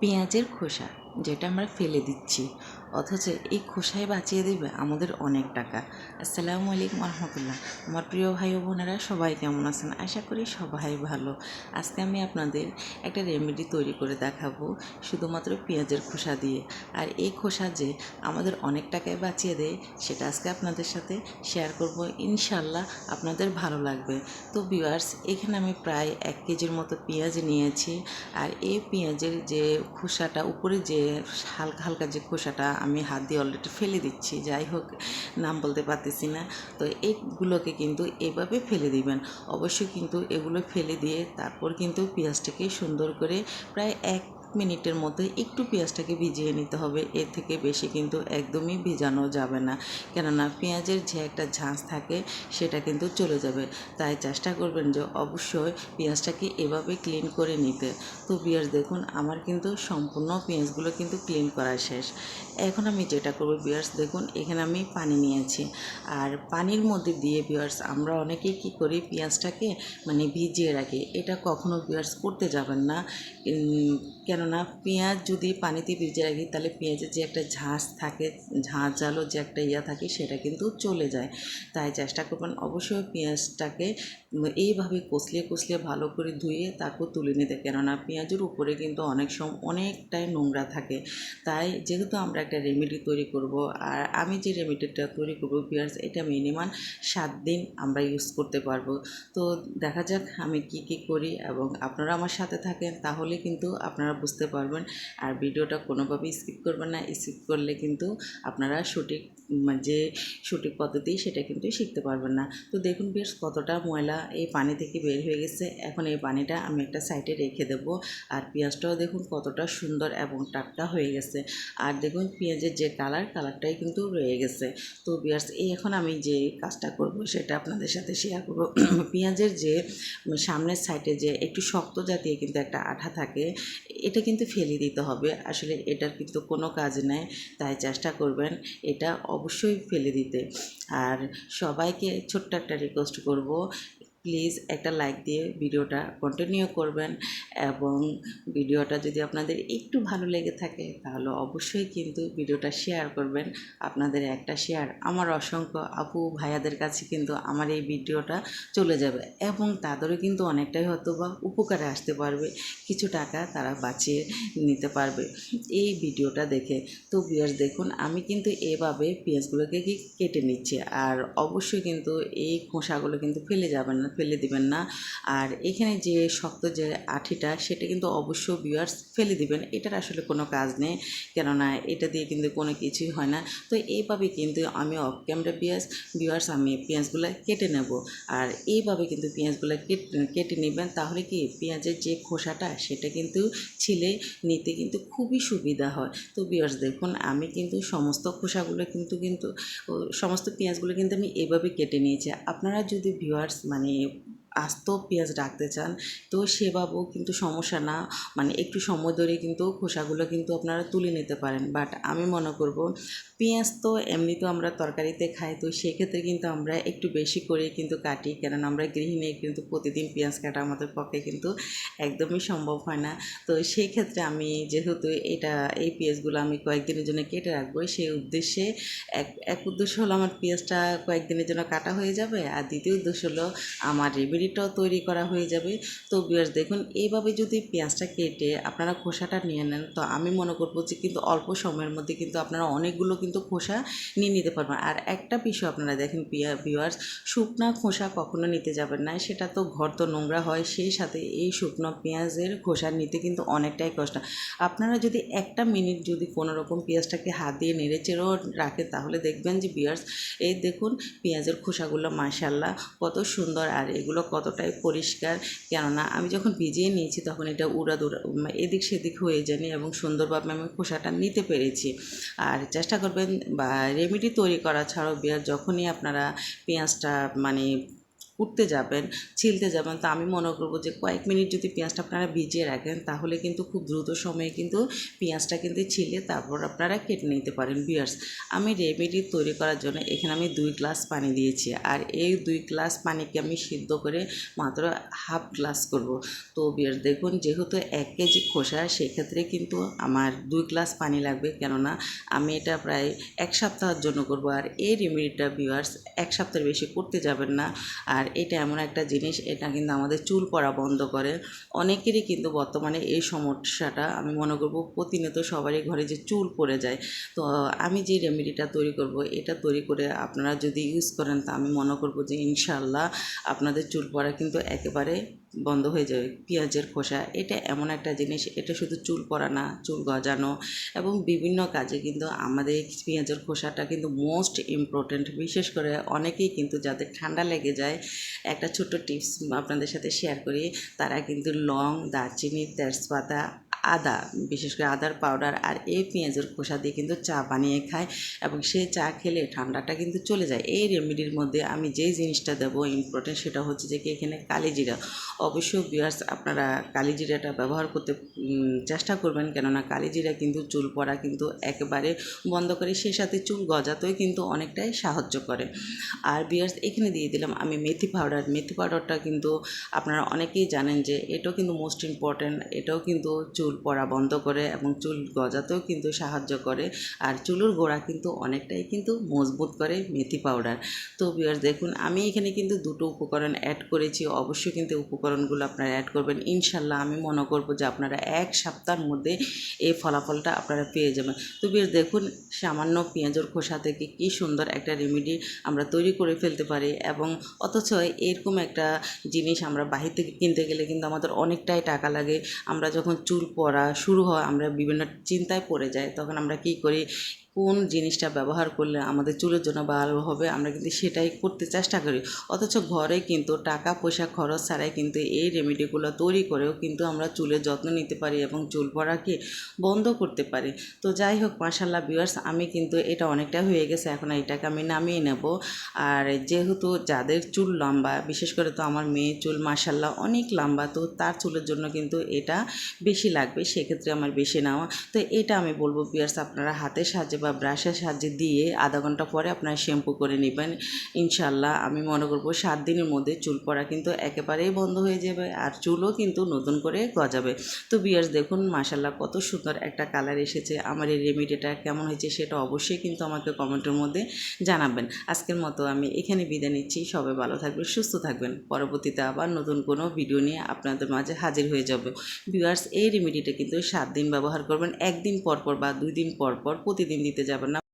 পেঁয়াজের খোসা যেটা আমরা ফেলে দিচ্ছি। অথচ এই খোসায় বাঁচিয়ে দেবে আমাদের অনেক টাকা। আসসালামু আলাইকুম রহমতুল্লাহ আমার প্রিয় ভাই ও বোনেরা, সবাই কেমন আছেন? আশা করি সবাই ভালো। আজকে আমি আপনাদের একটা রেমেডি তৈরি করে দেখাবো, শুধুমাত্র পেঁয়াজের খোসা দিয়ে। আর এই খোসা যে আমাদের অনেক টাকায় বাঁচিয়ে দেয়, সেটা আজকে আপনাদের সাথে শেয়ার করব। ইনশাল্লাহ আপনাদের ভালো লাগবে। তো ভিউয়ার্স এখানে আমি প্রায় এক কেজির মতো পেঁয়াজ নিয়েছি। আর এই পেঁয়াজের যে খোসাটা, উপরে যে হালকা হালকা যে খোসাটা আমি হাত দিয়ে অলরেডি ফেলে দিচ্ছি, যাই হোক, নাম বলতে পারতেছি না। তো এইগুলোকে কিন্তু এভাবে ফেলে দিবেন। অবশ্যই কিন্তু এগুলো ফেলে দিয়ে তারপর কিন্তু পেঁয়াজটাকে সুন্দর করে প্রায় এক মিনিটের মধ্যে একটু পেঁয়াজটাকে ভিজিয়ে নিতে হবে। এর থেকে বেশি কিন্তু একদমই ভিজানো যাবে না। কেননা পেঁয়াজের যে একটা ঝাঁঝ থাকে সেটা কিন্তু চলে যাবে। তাই চেষ্টা করবেন যে অবশ্যই পেঁয়াজটাকে এভাবে ক্লিন করে নিতে। তো পেঁয়াজ দেখুন আমার কিন্তু সম্পূর্ণ পেঁয়াজগুলো কিন্তু ক্লিন করা শেষ। এখন আমি যেটা করব বিয়ার্স দেখুন এখানে আমি পানি নিয়েছি। আর পানির মধ্যে দিয়ে বিয়ার্স আমরা অনেকেই কী করি পেঁয়াজটাকে মানে ভিজিয়ে রাখি। এটা কখনো বিয়ার্স করতে যাবেন না। উম, কেননা পেঁয়াজ যদি পানিতে ভিজে রাখি, তাহলে পেঁয়াজের যে একটা ঝাঁজ থাকে ঝাঁস জালো যে একটা ইয়া থাকে, সেটা কিন্তু চলে যায়। তাই চেষ্টা করবেন অবশ্যই পেঁয়াজটাকে এইভাবে কষলে কষলিয়ে ভালো করে ধুয়ে তারপর তুলে নিতে। কেননা পেঁয়াজের উপরে কিন্তু অনেক সময় অনেকটাই নোংরা থাকে। তাই যেহেতু আমরা একটা রেমেডি তৈরি করব, আর আমি যে রেমেডিটা তৈরি করব পিয়ার্স এটা মিনিমাম সাত দিন আমরা ইউজ করতে পারব। তো দেখা যাক আমি কি কি করি এবং আপনারা আমার সাথে থাকেন, তাহলে কিন্তু আপনারা বুঝতে পারবেন। আর ভিডিওটা কোনোভাবেই স্কিপ করবেন না। স্কিপ করলে কিন্তু আপনারা সঠিক যে সঠিক পদ্ধতি, সেটা কিন্তু শিখতে পারবেন না। তো দেখুন বেশ কতটা ময়লা এই পানি থেকে বের হয়ে গেছে। এখন এই পানিটা আমি একটা সাইডে রেখে দেবো। আর পেঁয়াজটাও দেখুন কতটা সুন্দর এবং টাটকা হয়ে গেছে। আর দেখুন পেঁয়াজের যে কালার, কালারটাই কিন্তু রয়ে গেছে। তো বিয়ার্স, এই এখন আমি যে কাজটা করব সেটা আপনাদের সাথে শেয়ার করব। পেঁয়াজের যে সামনের সাইডে যে একটু শক্ত জাতীয় কিন্তু একটা আঠা থাকে, এটা কিন্তু ফেলে দিতে হবে। আসলে এটার কিন্তু কোনো কাজ নেই, তাই চেষ্টা করবেন এটা অবশ্যই ফেলে দিতে। আর সবাইকে ছোট্ট একটা রিকোয়েস্ট করব প্লিজ একটা লাইক দিয়ে ভিডিওটা কন্টিনিউ করবেন এবং ভিডিওটা যদি আপনাদের একটু ভালো লেগে থাকে, তাহলে অবশ্যই কিন্তু ভিডিওটা শেয়ার করবেন। আপনাদের একটা শেয়ার আমার অসংখ্য আপু ভাইয়াদের কাছে কিন্তু আমার এই ভিডিওটা চলে যাবে এবং তাদেরও কিন্তু অনেকটাই হয়তো বা উপকারে আসতে পারবে, কিছু টাকা তারা বাঁচিয়ে নিতে পারবে এই ভিডিওটা দেখে। তো বিয়ার্স দেখুন, আমি কিন্তু এভাবে পেঁয়াজগুলোকে কেটে নিচ্ছি? আর অবশ্যই কিন্তু এই খোসাগুলো কিন্তু ফেলে যাবেন না। ফেলে দিবেন না। আর এখানে যে শক্ত যে আঠিটা, সেটা কিন্তু অবশ্য ভিউয়ার্স ফেলে দিবেন। এটার আসলে কোনো কাজ নেই। কেননা এটা দিয়ে কিন্তু কোনো কিছুই হয় না। তো এইভাবে কিন্তু আমি অফ ক্যামেরা পেঁয়াজ ভিউয়ার্স আমি পেঁয়াজগুলো কেটে নেব। আর এইভাবে কিন্তু পেঁয়াজগুলো কেটে নেবেন। তাহলে কি পেঁয়াজের যে খোসাটা, সেটা কিন্তু ছিলে, নিতে কিন্তু খুবই সুবিধা হয়। তো ভিউয়ার্স দেখুন, আমি কিন্তু সমস্ত খোসাগুলো কিন্তু কিন্তু সমস্ত পেঁয়াজগুলো কিন্তু আমি এভাবে কেটে নিয়েছি। আপনারা যদি ভিউয়ার্স মানে и আস্ত পেঁয়াজ রাখতে চান, তো সেভাবেও কিন্তু সমস্যা না। মানে একটু সময় ধরে কিন্তু খোসাগুলো কিন্তু আপনারা তুলে নিতে পারেন। বাট আমি মনে করব, পেঁয়াজ তো এমনি তো আমরা তরকারিতে খাই, তো সেক্ষেত্রে কিন্তু আমরা একটু বেশি করে কিন্তু কাটি। কেননা আমরা গৃহিণী, কিন্তু প্রতিদিন পেঁয়াজ কাটা আমাদের পক্ষে কিন্তু একদমই সম্ভব হয় না। তো সেই ক্ষেত্রে আমি যেহেতু এটা, এই পেঁয়াজগুলো আমি কয়েকদিনের জন্য কেটে রাখব, সেই উদ্দেশ্যে এক এক উদ্দেশ্য হলো আমার পেঁয়াজটা কয়েকদিনের জন্য কাটা হয়ে যাবে। আর দ্বিতীয় উদ্দেশ্য হলো আমার রেমেডিটাও তৈরি করা হয়ে যাবে। তো বিয়ার্স দেখুন, এইভাবে যদি পেঁয়াজটা কেটে আপনারা খোসাটা নিয়ে নেন, তো আমি মনে করব যে কিন্তু অল্প সময়ের মধ্যে কিন্তু আপনারা অনেকগুলো কিন্তু খোসা নিয়ে নিতে পারবেন। আর একটা বিষয় আপনারা দেখেন পিয়া ভিউয়ার্স শুকনা খোসা কখনো নিতে যাবেন না, সেটা তো ঘর তো নোংরা হয়, সেই সাথে এই শুকনো পেঁয়াজের খোসা নিতে কিন্তু অনেকটাই কষ্ট। আপনারা যদি একটা মিনিট যদি কোনো রকম পেঁয়াজটাকে হাত দিয়ে নেড়ে চেড়েও রাখেন, তাহলে দেখবেন যে বিয়ার্স এই দেখুন পেঁয়াজের খোসাগুলো মাশাল্লাহ কত সুন্দর, আর এগুলো কতটাই পরিষ্কার, কেননা আমি যখন ভিজিয়ে নিয়েছি তখন এটা উড়া দৌড়া এদিক সেদিক হয়ে যায়নি এবং সুন্দরভাবে আমি খোসাটা নিতে পেরেছি। আর চেষ্টা করবেন বা রেমেডি তৈরি করা ছাড়াও, বিয়ার যখনই আপনারা পেঁয়াজটা মানে কুটতে যাবেন ছিলতে যাবেন। তো আমি মনে করব যে কয়েক মিনিট যদি পেঁয়াজটা আপনারা ভিজিয়ে রাখেন, তাহলে কিন্তু খুব দ্রুত সময়ে কিন্তু পেঁয়াজটা কিন্তু ছিলে তারপর আপনারা কেটে নিতে পারেন। বিয়ার্স আমি রেমেডি তৈরি করার জন্য এখানে আমি দুই গ্লাস পানি দিয়েছি। আর এই দুই গ্লাস পানিকে আমি সিদ্ধ করে মাত্র হাফ গ্লাস করব। তো বিয়ার্স দেখুন যেহেতু এক কেজি খোসা, সেক্ষেত্রে কিন্তু আমার দুই গ্লাস পানি লাগবে। কেননা আমি এটা প্রায় এক সপ্তাহের জন্য করব। আর এই রেমেডিটা বিয়ার্স এক সপ্তাহের বেশি করতে যাবেন না। আর এটা এমন একটা জিনিস, এটা কিন্তু আমাদের চুল পড়া বন্ধ করে। অনেকেরই কিন্তু বর্তমানে এই সমস্যাটা, আমি মনে করব প্রতিনিয়ত সবারই ঘরে যে চুল পড়ে যায়। তো আমি যে রেমেডিটা তৈরি করব, এটা তৈরি করে আপনারা যদি ইউজ করেন, তা আমি মনে করব যে ইনশাল্লাহ আপনাদের চুল পড়া কিন্তু একেবারে বন্ধ হয়ে যাবে, পেঁয়াজের খোসা, এটা এমন একটা জিনিস, এটা শুধু চুল পড়া না, চুল গজানো এবং বিভিন্ন কাজে কিন্তু আমাদের পেঁয়াজের খোসাটা কিন্তু মোস্ট ইম্পর্ট্যান্ট বিশেষ করে অনেকেই কিন্তু যাদের ঠান্ডা লেগে যায়, একটা ছোট্ট টিপস আপনাদের সাথে শেয়ার করি, তারা কিন্তু লং, দারচিনি, তেজপাতা আদা, বিশেষ করে আদার পাউডার আর এই পেঁয়াজের খোসা দিয়ে কিন্তু চা বানিয়ে খায় এবং সেই চা খেলে ঠান্ডাটা কিন্তু চলে যায়। এই রেমেডির মধ্যে আমি যেই জিনিসটা দেবো ইম্পর্টেন্ট সেটা হচ্ছে যে কি এখানে কালিজিরা অবশ্যই বিয়ার্স আপনারা কালিজিরাটা ব্যবহার করতে চেষ্টা করবেন কেননা কালিজিরা কিন্তু চুল পড়া কিন্তু একেবারে বন্ধ করে সেই সাথে চুল গজাতেও কিন্তু অনেকটাই সাহায্য করে। আর বিয়ার্স এখানে দিয়ে দিলাম আমি মেথি পাউডার মেথি পাউডারটা কিন্তু আপনারা অনেকেই জানেন যে এটাও কিন্তু মোস্ট ইম্পর্ট্যান্ট এটাও কিন্তু চুল পড়া বন্ধ করে এবং চুল গজাতেও কিন্তু সাহায্য করে। আর চুলের গোড়া কিন্তু অনেকটাই কিন্তু মজবুত করে মেথি পাউডার তো বিয়ার্স দেখুন, আমি এখানে কিন্তু দুটো উপকরণ অ্যাড করেছি। অবশ্যই কিন্তু উপকরণগুলো আপনারা অ্যাড করবেন। ইনশাল্লাহ আমি মনে করব যে আপনারা এক সপ্তাহের মধ্যে এই ফলাফলটা আপনারা পেয়ে যাবেন। তো বিয়ার্স দেখুন, সামান্য পেঁয়াজের খোসা থেকে কি সুন্দর একটা রেমেডি আমরা তৈরি করে ফেলতে পারি এবং অথচ এরকম একটা জিনিস আমরা বাহির থেকে কিনতে গেলে কিন্তু আমাদের অনেকটাই টাকা লাগে। আমরা যখন চুল পড়া শুরু হয় আমরা বিভিন্ন চিন্তায় পড়ে যাই তখন আমরা কি করি? কোন জিনিসটা ব্যবহার করলে আমাদের চুলের জন্য ভালো হবে, আমরা কিন্তু সেটাই করতে চেষ্টা করি। অথচ ঘরে কিন্তু টাকা, পয়সা, খরচ ছাড়াই কিন্তু এই রেমেডিগুলো তৈরি করেও কিন্তু আমরা চুলের যত্ন নিতে পারি এবং চুল পড়াকে বন্ধ করতে পারি। তো যাই হোক মাসাল্লাহ ভিউয়ার্স আমি কিন্তু এটা অনেকটা হয়ে গেছে, এখন এটাকে আমি নামিয়ে নেব। আর যেহেতু যাদের চুল লম্বা, বিশেষ করে তো আমার মেয়ে চুল মাসাল্লাহ অনেক লম্বা, তো তার চুলের জন্য কিন্তু এটা বেশি লাগবে, সেক্ষেত্রে আমার বেশি নেওয়া। তো এটা আমি বলব ভিউয়ার্স আপনারা হাতের সাহায্যে বা ব্রাশের সাহায্যে দিয়ে আধা ঘণ্টা পরে আপনারা শ্যাম্পু করে নেবেন। ইনশাল্লাহ আমি মনে করব সাত দিনের মধ্যে চুল পড়া কিন্তু একেবারেই বন্ধ হয়ে যাবে আর চুলও কিন্তু নতুন করে গজাবে। তো বিয়ার্স দেখুন মাসাল্লাহ কত সুন্দর একটা কালার এসেছে। আমার এই রেমিডিটা কেমন হয়েছে সেটা অবশ্যই কিন্তু আমাকে কমেন্টের মধ্যে জানাবেন। আজকের মতো আমি এখানে বিদায় নিচ্ছি। সবাই ভালো থাকবেন, সুস্থ থাকবেন। পরবর্তীতে আবার নতুন কোনো ভিডিও নিয়ে আপনাদের মাঝে হাজির হয়ে যাবে। ভিউয়ার্স এই রেমিডিটা কিন্তু সাত দিন ব্যবহার করবেন। একদিন পর পর বা দুই দিন পর পর প্রতিদিন দিতে যাবেন না।